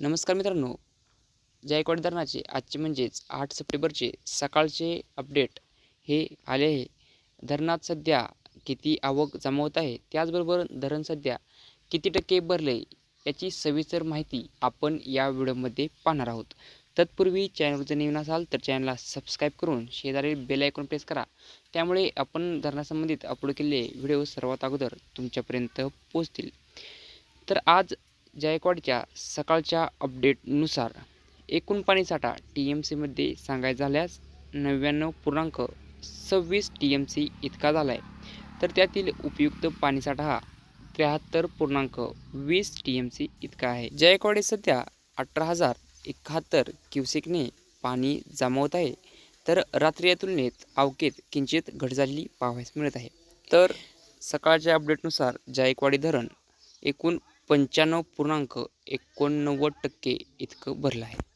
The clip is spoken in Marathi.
नमस्कार मित्रांनो. जायकवाडी धरणाचे आजचे म्हणजेच आठ सप्टेंबरचे सकाळचे अपडेट हे आले आहे. धरणात सध्या किती आवक जमा होत आहे त्याचबरोबर धरण सध्या किती टक्के भरले याची सविस्तर माहिती आपण या व्हिडिओमध्ये पाहणार आहोत. तत्पूर्वी चॅनलवर जर नवीन असाल तर चॅनलला सबस्क्राईब करून शेजारी बेल आयकॉन प्रेस करा. त्यामुळे आपण धरणासंबंधित अपलोड केलेले व्हिडिओ सर्वात अगोदर तुमच्यापर्यंत पोचतील तर आज जायकवाडच्या सकाळच्या अपडेटनुसार एकूण पाणीसाठा टी एम सीमध्ये सांगायचं झाल्यास नव्याण्णव पूर्णांक सव्वीस टी एम सी इतका झाला आहे तर त्यातील उपयुक्त पाणीसाठा हा त्र्याहत्तर पूर्णांक वीस टी एम सी इतका आहे. जायकवाडे सध्या अठरा हजार एकाहत्तर क्युसेकने पाणी जमावत आहे. तर रात्री या तुलनेत अवकेत किंचित घट झालेली पाहावयास मिळत आहे. तर सकाळच्या अपडेटनुसार जायकवाडी धरण एकूण पंच्याण्णव पूर्णांक एकोणनव्वद टक्के इतकं भरलं आहे.